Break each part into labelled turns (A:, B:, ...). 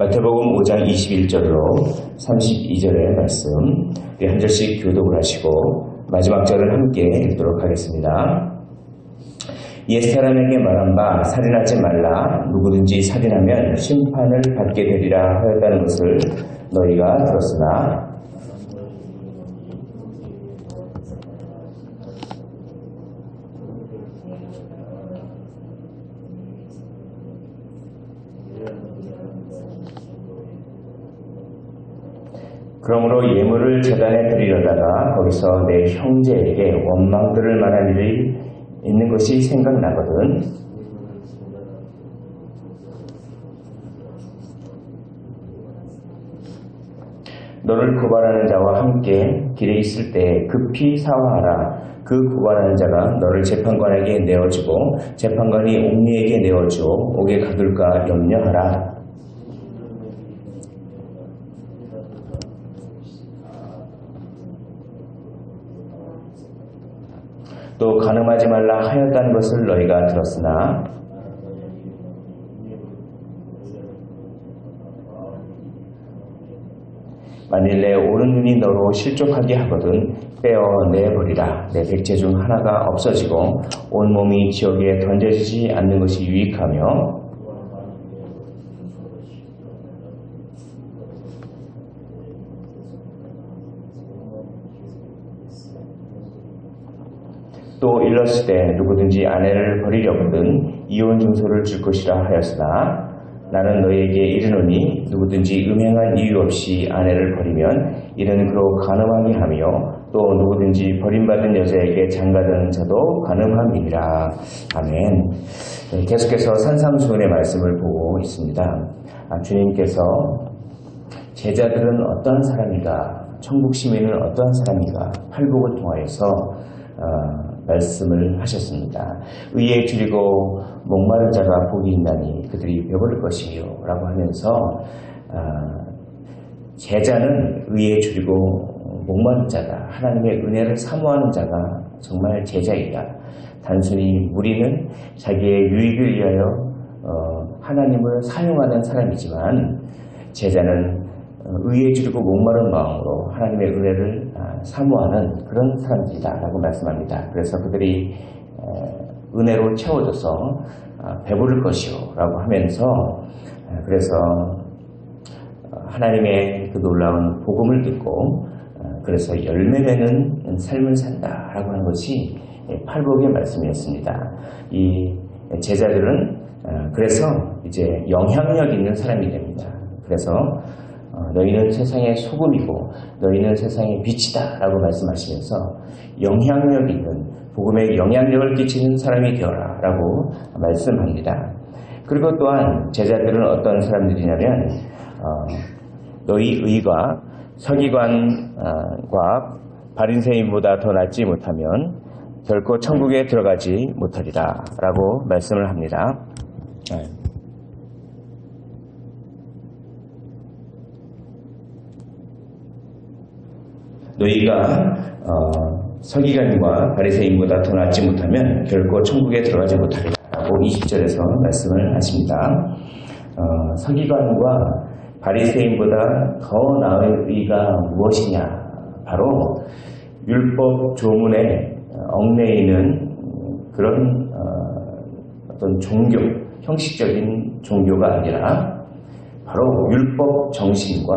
A: 마태복음 5장 21절로 32절의 말씀 우리 한 절씩 교독을 하시고 마지막 절을 함께 읽도록 하겠습니다. 옛 사람에게 말한 바 살인하지 말라 누구든지 살인하면 심판을 받게 되리라 하였다는 것을 너희가 들었으나 그러므로 예물을 재단에 드리려다가 거기서 내 형제에게 원망 들을 만한 일이 있는 것이 생각나거든. 너를 고발하는 자와 함께 길에 있을 때 급히 사화하라. 그 고발하는 자가 너를 재판관에게 내어주고 재판관이 옥리에게 내어주어 옥에 가둘까 염려하라. 또 가늠하지 말라 하였다는 것을 너희가 들었으나? 만일 내 오른 눈이 너로 실족하게 하거든 빼어내버리라. 내 백체 중 하나가 없어지고 온몸이 지옥에 던져지지 않는 것이 유익하며 또 일렀을 때 누구든지 아내를 버리려거든 이혼 증서를 줄 것이라 하였으나 나는 너희에게 이르노니 누구든지 음행한 이유 없이 아내를 버리면 이는 그로 가늠하게 하며 또 누구든지 버림받은 여자에게 장가드는 자도 가늠함이니라. 아멘. 네, 계속해서 산상수훈의 말씀을 보고 있습니다. 아, 주님께서 제자들은 어떠한 사람인가, 천국 시민은 어떠한 사람인가, 팔복을 통하여서 어, 말씀을 하셨습니다. 의에 줄이고 목마른 자가 복이 있나니 그들이 배부를 것이요 라고 하면서 아, 제자는 의에 줄이고 목마른 자다. 하나님의 은혜를 사모하는 자가 정말 제자이다. 단순히 무리는 자기의 유익을 위하여 어, 하나님을 사용하는 사람이지만 제자는 의에 줄이고 목마른 마음으로 하나님의 은혜를 사모하는 그런 사람들이다라고 말씀합니다. 그래서 그들이 은혜로 채워져서 배부를 것이요라고 하면서 그래서 하나님의 그 놀라운 복음을 듣고 그래서 열매 맺는 삶을 산다라고 하는 것이 팔복의 말씀이었습니다. 이 제자들은 그래서 이제 영향력 있는 사람이 됩니다. 그래서 너희는 세상의 소금이고 너희는 세상의 빛이다 라고 말씀하시면서 영향력 있는 복음에 영향력을 끼치는 사람이 되어라 라고 말씀합니다. 그리고 또한 제자들은 어떤 사람들이냐면 어, 너희 의가 서기관과 바린새인보다 더 낫지 못하면 결코 천국에 들어가지 못하리라 라고 말씀을 합니다. 너희가 어, 서기관과 바리새인보다 더 낫지 못하면 결코 천국에 들어가지 못하리라고 20절에서 말씀을 하십니다. 어, 서기관과 바리새인보다 더 나은 의가 무엇이냐? 바로 율법 조문에 얽매이는 그런 어, 떤 종교, 형식적인 종교가 아니라 바로 율법 정신과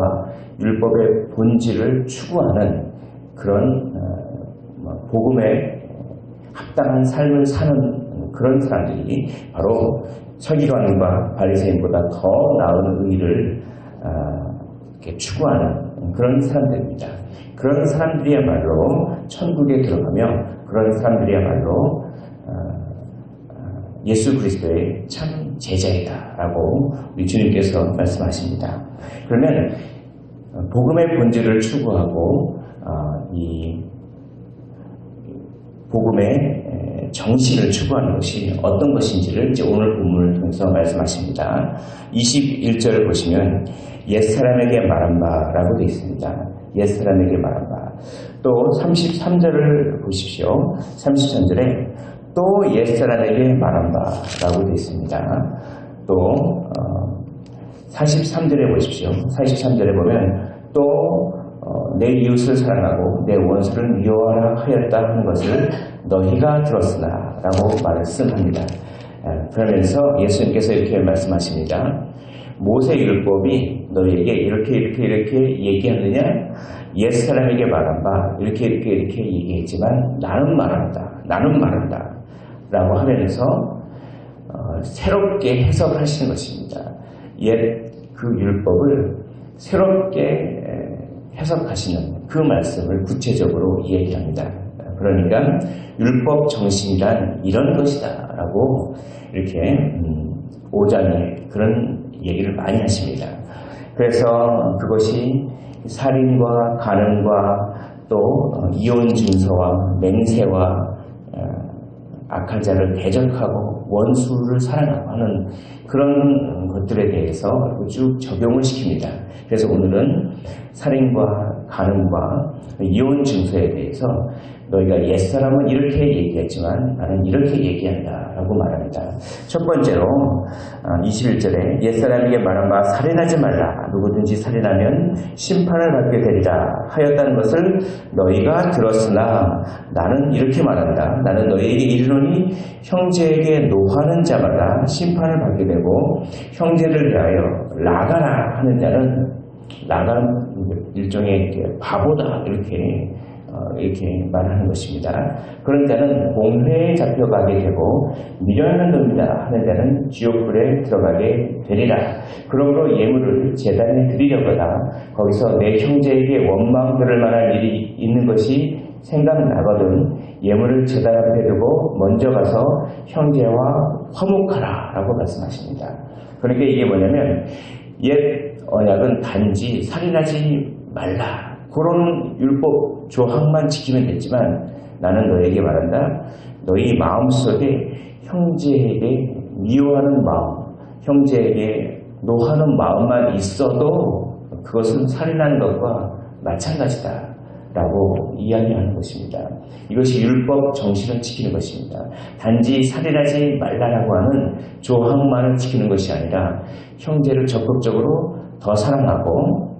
A: 율법의 본질을 추구하는 그런 뭐 복음에 합당한 삶을 사는 그런 사람들이 바로 서기관과 바리새인보다 더 나은 의를 추구하는 그런 사람들입니다. 그런 사람들이야말로 천국에 들어가며 그런 사람들이야말로 예수 그리스도의 참 제자이다라고 우리 주님께서 말씀하십니다. 그러면 복음의 본질을 추구하고 이 복음의 정신을 추구하는 것이 어떤 것인지를 이제 오늘 본문을 통해서 말씀하십니다. 21절을 보시면 옛사람에게 말한 바라고 되어 있습니다. 옛사람에게 말한 바. 또 33절을 보십시오. 33절에 또 옛사람에게 말한 바라고 되어 있습니다. 또 어, 43절에 보십시오. 43절에 보면 또 어, 내 이웃을 사랑하고 내 원수를 미워하라 하였다 하는 것을 너희가 들었으나 라고 말씀합니다. 그러면서 예수님께서 이렇게 말씀하십니다. 모세 율법이 너희에게 이렇게 이렇게 이렇게 얘기하느냐? 옛사람에게 말한 바 이렇게 이렇게 이렇게 얘기했지만 나는 말한다. 나는 말한다. 라고 하면서 어, 새롭게 해석하시는 것입니다. 옛 그 율법을 새롭게 해석하시는 그 말씀을 구체적으로 얘기합니다. 그러니까 율법 정신이란 이런 것이다 라고 이렇게 5장에 음, 그런 얘기를 많이 하십니다. 그래서 그것이 살인과 가늠과 또 어, 이혼 증서와 맹세와 어, 악한 자를 대적하고 원수를 사랑하고 하는 그런 것들에 대해서 쭉 적용을 시킵니다. 그래서 오늘은 살인과 가늠과 이혼 증서에 대해서 너희가 옛사람은 이렇게 얘기했지만 나는 이렇게 얘기한다 라고 말합니다. 첫 번째로 21절에 아, 옛사람에게 말한 바 살인하지 말라 누구든지 살인하면 심판을 받게 되리라 하였다는 것을 너희가 들었으나 나는 이렇게 말한다. 나는 너희에게 이르노니 형제에게 노하는 자마다 심판을 받게 되고 형제를 위하여 나가라 하는 자는 나간 일종의 바보다 이렇게 어, 이렇게 말하는 것입니다. 그런 자는 공회에 잡혀가게 되고 미련한 놈이다 하는 자는 지옥불에 들어가게 되리라. 그러므로 예물을 재단에 드리려거나 거기서 내 형제에게 원망 들을 만한 일이 있는 것이 생각나거든 예물을 재단 앞에 두고 먼저 가서 형제와 화목하라 라고 말씀하십니다. 그러니까 이게 뭐냐면 옛 언약은 단지 살인하지 말라 그런 율법 조항만 지키면 됐지만 나는 너에게 말한다. 너희 마음속에 형제에게 미워하는 마음, 형제에게 노하는 마음만 있어도 그것은 살인하는 것과 마찬가지다. 라고 이야기하는 것입니다. 이것이 율법 정신을 지키는 것입니다. 단지 살인하지 말라라고 하는 조항만을 지키는 것이 아니라 형제를 적극적으로 더 사랑하고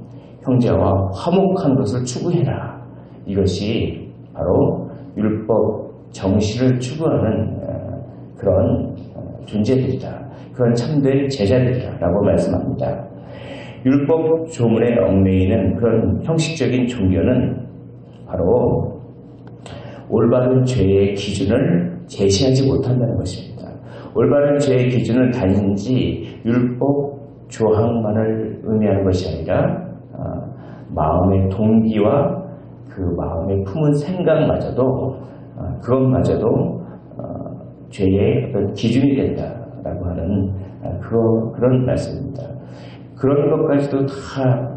A: 형제와 화목한 것을 추구해라. 이것이 바로 율법 정신을 추구하는 어, 그런 어, 존재들이다. 그런 참된 제자들이다 라고 말씀합니다. 율법 조문에 얽매이는 그런 형식적인 종교는 바로 올바른 죄의 기준을 제시하지 못한다는 것입니다. 올바른 죄의 기준은 단지 율법 조항만을 의미하는 것이 아니라 마음의 동기와 그 마음에 품은 생각마저도 어, 그것마저도 어, 죄의 기준이 된다라고 하는 어, 그런, 말씀입니다. 그런 것까지도 다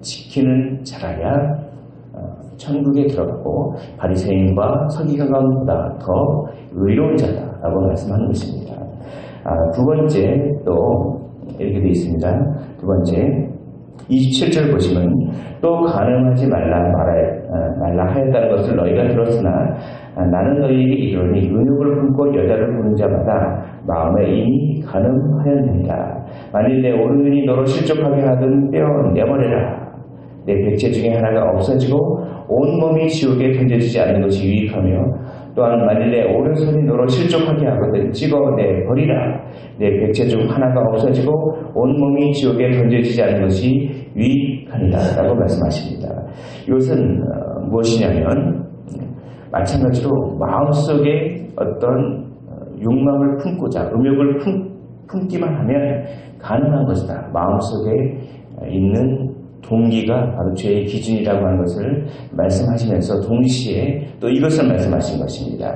A: 지키는 자라야 천국에 들어가고 바리새인과 서기관보다 더 의로운 자다라고 말씀하는 것입니다. 아, 두 번째 또 이렇게 되어 있습니다. 두 번째 27절 보시면 또 가늠하지 말라 말하, 어, 말라 하였다는 것을 너희가 들었으나 아, 나는 너희에게 이르니 은육을 품고 여자를 보는 자마다 마음에 이미 가늠하였느니라. 만일 내 오른눈이 너로 실족하게 하든 떼어 내버려라. 내 백체 중에 하나가 없어지고 온몸이 지옥에 던져지지 않는 것이 유익하며 또한 만일 내 오른손이 너로 실족하게 하거든 찍어내 버리라 내 백체 중 하나가 없어지고 온몸이 지옥에 던져지지 않는 것이 유익하니라 라고 말씀하십니다. 이것은 어, 무엇이냐면 마찬가지로 마음속에 어떤 어, 욕망을 품고자 음욕을 품, 품기만 하면 가능한 것이다. 마음속에 있는 동기가 바로 죄의 기준이라고 하는 것을 말씀하시면서 동시에 또 이것을 말씀하신 것입니다.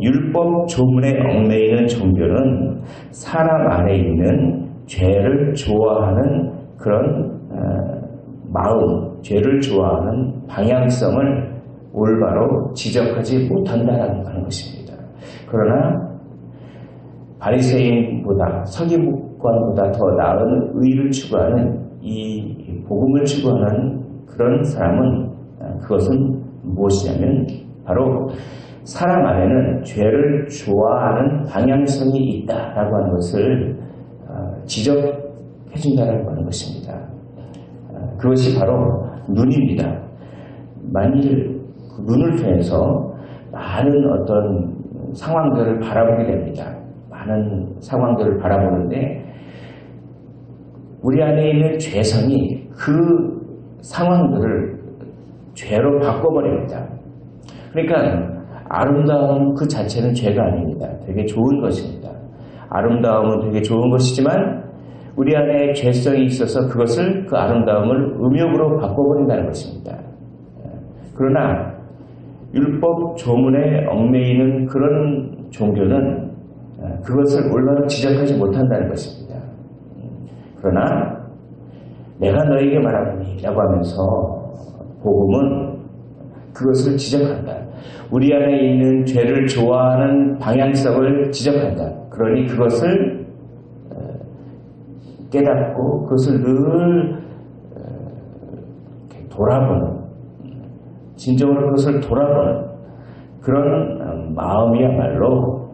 A: 율법 조문에 얽매이는 종교는 사람 안에 있는 죄를 좋아하는 그런 어, 마음, 죄를 좋아하는 방향성을 올바로 지적하지 못한다는 것입니다. 그러나 바리새인보다 서기관보다 더 나은 의를 추구하는 이 복음을 추구하는 그런 사람은 어, 그것은 무엇이냐면 바로 사람 안에는 죄를 좋아하는 방향성이 있다라고 하는 것을 어, 지적해 준다는 하는 것입니다. 아, 그것이 바로 눈입니다. 만일 그 눈을 통해서 많은 어떤 상황들을 바라보게 됩니다. 많은 상황들을 바라보는데 우리 안에 있는 죄성이 그 상황들을 죄로 바꿔버립니다. 그러니까 아름다움 그 자체는 죄가 아닙니다. 되게 좋은 것입니다. 아름다움은 되게 좋은 것이지만 우리 안에 죄성이 있어서 그것을 그 아름다움을 음욕으로 바꿔버린다는 것입니다. 그러나 율법 조문에 얽매이는 그런 종교는 그것을 올바로 지적하지 못한다는 것입니다. 그러나 내가 너에게 말하노니 라고 하면서 복음은 그것을 지적한다. 우리 안에 있는 죄를 좋아하는 방향성을 지적한다. 그러니 그것을 어, 깨닫고 그것을 늘 어, 돌아보는 진정으로 그것을 돌아보는 그런 어, 마음이야말로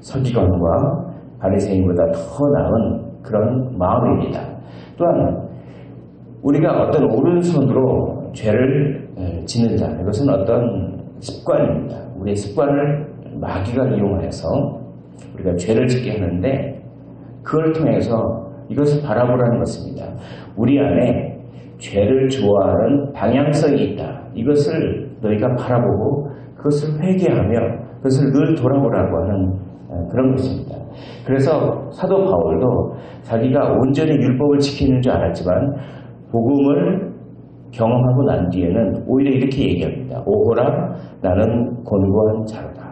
A: 서기관과 바리새인보다 더 나은 그런 마음입니다. 또한 우리가 어떤 오른손으로 죄를 짓는다. 이것은 어떤 습관입니다. 우리의 습관을 마귀가 이용하여서 우리가 죄를 짓게 하는데 그걸 통해서 이것을 바라보라는 것입니다. 우리 안에 죄를 좋아하는 방향성이 있다. 이것을 너희가 바라보고 그것을 회개하며 그것을 늘 돌아보라고 하는 그런 것입니다. 그래서 사도 바울도 자기가 온전히 율법을 지키는 줄 알았지만 복음을 경험하고 난 뒤에는 오히려 이렇게 얘기합니다. 오호라 나는 곤고한 자로다.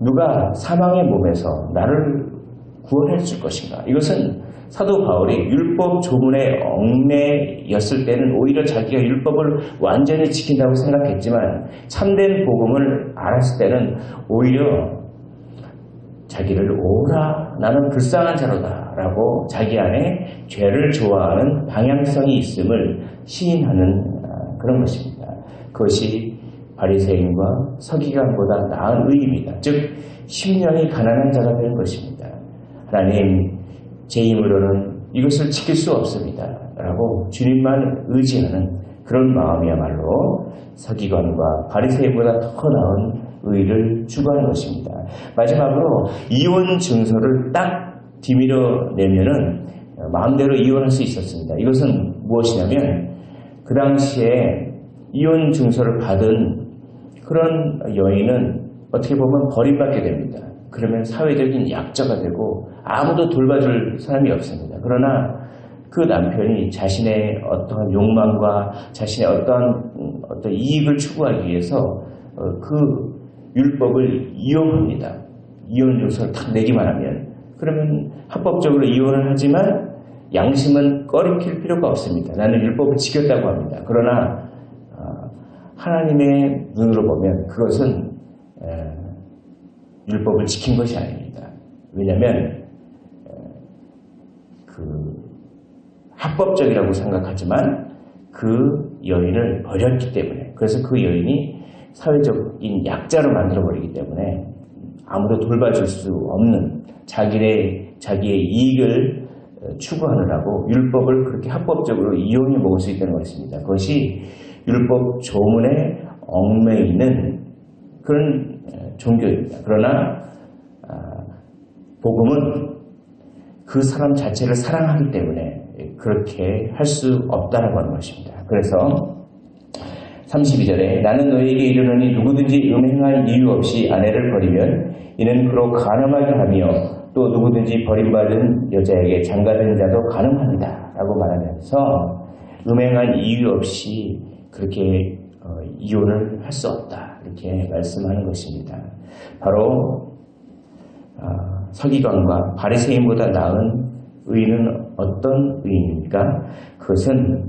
A: 누가 사망의 몸에서 나를 구원해 줄 것인가? 이것은 사도 바울이 율법 조문에 얽매였을 때는 오히려 자기가 율법을 완전히 지킨다고 생각했지만 참된 복음을 알았을 때는 오히려 자기를 오라 나는 불쌍한 자로다 라고 자기 안에 죄를 좋아하는 방향성이 있음을 시인하는 아, 그런 것입니다. 그것이 바리새인과 서기관보다 나은 의입니다. 즉 심령이 가난한 자가 되는 것입니다. 하나님 제 힘으로는 이것을 지킬 수 없습니다. 라고 주님만 의지하는 그런 마음이야말로 서기관과 바리새인보다 더 나은 의를 추구하는 것입니다. 마지막으로 이혼 증서를 딱 뒤밀어 내면은 마음대로 이혼할 수 있었습니다. 이것은 무엇이냐면 그 당시에 이혼 증서를 받은 그런 여인은 어떻게 보면 버림받게 됩니다. 그러면 사회적인 약자가 되고 아무도 돌봐줄 사람이 없습니다. 그러나 그 남편이 자신의 어떠한 욕망과 자신의 어떠한 어떤 이익을 추구하기 위해서 어, 그 율법을 이용합니다. 이혼 요소를 딱 내기만 하면 그러면 합법적으로 이혼을 하지만 양심은 꺼리킬 필요가 없습니다. 나는 율법을 지켰다고 합니다. 그러나 어, 하나님의 눈으로 보면 그것은 율법을 지킨 것이 아닙니다. 왜냐하면 그 합법적이라고 생각하지만 그 여인을 버렸기 때문에 그래서 그 여인이 사회적인 약자로 만들어버리기 때문에 아무도 돌봐줄 수 없는 자기의, 자기의 이익을 추구하느라고 율법을 그렇게 합법적으로 이용해 먹을 수 있다는 것입니다. 그것이 율법 조문에 얽매이는 그런 종교입니다. 그러나 아, 복음은 그 사람 자체를 사랑하기 때문에 그렇게 할 수 없다라고 하는 것입니다. 그래서 32절에 나는 너에게 이르노니 누구든지 음행할 이유 없이 아내를 버리면 이는 그로 가늠하게 하며 또 누구든지 버림받은 여자에게 장가된 자도 가늠한다 라고 말하면서 음행한 이유 없이 그렇게 어, 이혼을 할 수 없다 이렇게 말씀하는 것입니다. 바로 어, 서기관과 바리새인보다 나은 의인은 어떤 의인입니까? 그것은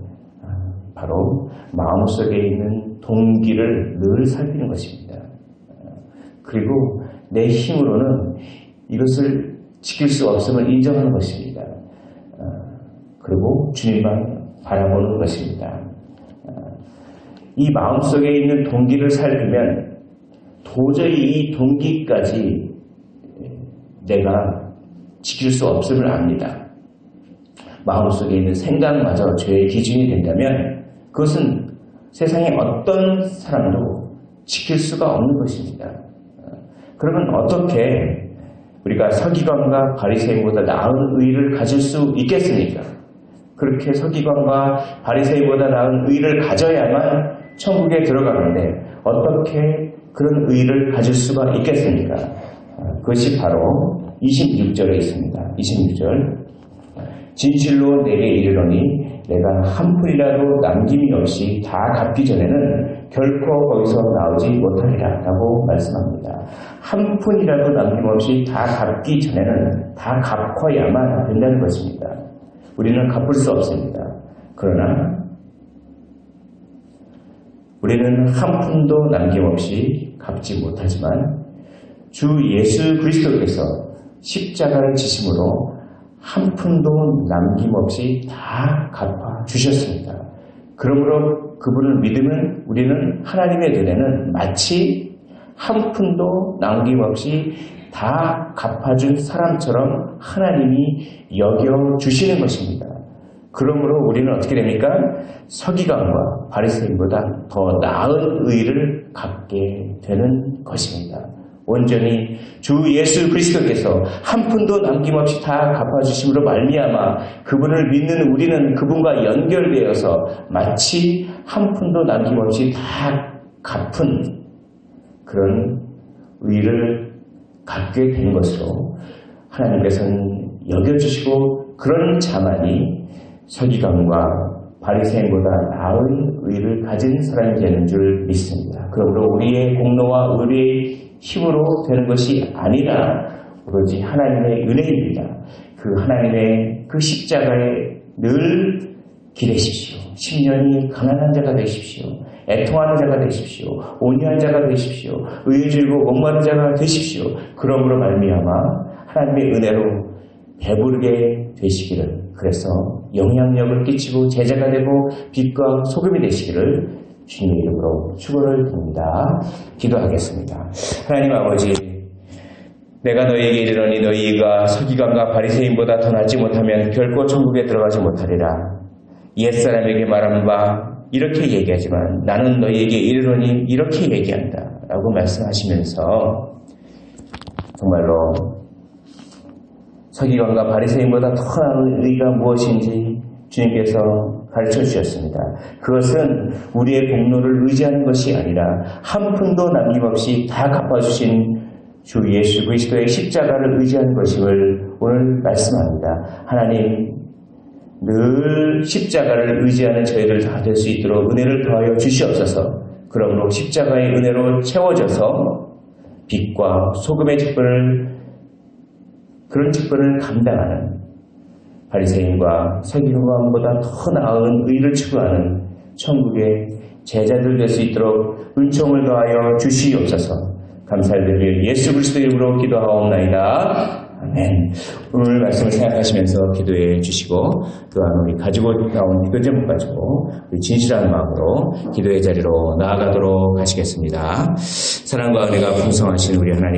A: 바로 마음속에 있는 동기를 늘 살피는 것입니다. 그리고 내 힘으로는 이것을 지킬 수 없음을 인정하는 것입니다. 그리고 주님만 바라보는 것입니다. 이 마음속에 있는 동기를 살피면 도저히 이 동기까지 내가 지킬 수 없음을 압니다. 마음속에 있는 생각마저 죄의 기준이 된다면 그것은 세상의 어떤 사람도 지킬 수가 없는 것입니다. 그러면 어떻게 우리가 서기관과 바리새인보다 나은 의를 가질 수 있겠습니까? 그렇게 서기관과 바리새인보다 나은 의를 가져야만 천국에 들어가는데 어떻게 그런 의를 가질 수가 있겠습니까? 그것이 바로 26절에 있습니다. 26절. 진실로 내게 이르노니 내가 한 푼이라도 남김이 없이 다 갚기 전에는 결코 거기서 나오지 못하리라 라고 말씀합니다. 한 푼이라도 남김없이 다 갚기 전에는 다 갚아야만 된다는 것입니다. 우리는 갚을 수 없습니다. 그러나 우리는 한 푼도 남김없이 갚지 못하지만 주 예수 그리스도께서 십자가를 지심으로 한 푼도 남김없이 다 갚아 주셨습니다. 그러므로 그분을 믿으면 우리는 하나님의 눈에는 마치 한 푼도 남김없이 다 갚아준 사람처럼 하나님이 여겨 주시는 것입니다. 그러므로 우리는 어떻게 됩니까? 서기관과 바리새인보다 더 나은 의를 갖게 되는 것입니다. 온전히 주 예수 그리스도께서 한 푼도 남김없이 다 갚아주심으로 말미암아 그분을 믿는 우리는 그분과 연결되어서 마치 한 푼도 남김없이 다 갚은 그런 의를 갖게 된 것으로 하나님께서는 여겨주시고 그런 자만이 서기관과 바리새인보다 나은 의를 가진 사람이 되는 줄 믿습니다. 그러므로 우리의 공로와 우리의 힘으로 되는 것이 아니라 오로지 하나님의 은혜입니다. 그 하나님의 그 십자가에 늘 기대십시오. 10년이 가난한 자가 되십시오. 애통하는 자가 되십시오. 온유한 자가 되십시오. 의지고 목마른 자가 되십시오. 그러므로 말미암아 하나님의 은혜로 배부르게 되시기를 그래서 영향력을 끼치고 제자가 되고 빛과 소금이 되시기를 주님의 이름으로 축원을 드립니다. 기도하겠습니다. 하나님 아버지 내가 너희에게 이르노니 너희가 서기관과 바리새인보다 더 낫지 못하면 결코 천국에 들어가지 못하리라. 옛사람에게 말하는 바 이렇게 얘기하지만 나는 너희에게 이르노니 이렇게 얘기한다. 라고 말씀하시면서 정말로 서기관과 바리새인보다 더 나은 의가 무엇인지 주님께서 가르쳐 주셨습니다. 그것은 우리의 공로를 의지하는 것이 아니라 한 푼도 남김없이 다 갚아주신 주 예수 그리스도의 십자가를 의지하는 것임을 오늘 말씀합니다. 하나님 늘 십자가를 의지하는 저희들 다될 수 있도록 은혜를 더하여 주시옵소서. 그러므로 십자가의 은혜로 채워져서 빛과 소금의 직분을 그런 직분을 감당하는 바리새인과 서기관보다 더 나은 의를 추구하는 천국의 제자들 될 수 있도록 은총을 더하여 주시옵소서. 감사드리며 예수 그리스도 이름으로 기도하옵나이다. 아멘. 오늘 말씀을 생각하시면서 기도해 주시고 또한 우리 가지고 나온 기도 제목 가지고 우리 진실한 마음으로 기도의 자리로 나아가도록 하시겠습니다. 사랑과 은혜가 풍성하신 우리 하나님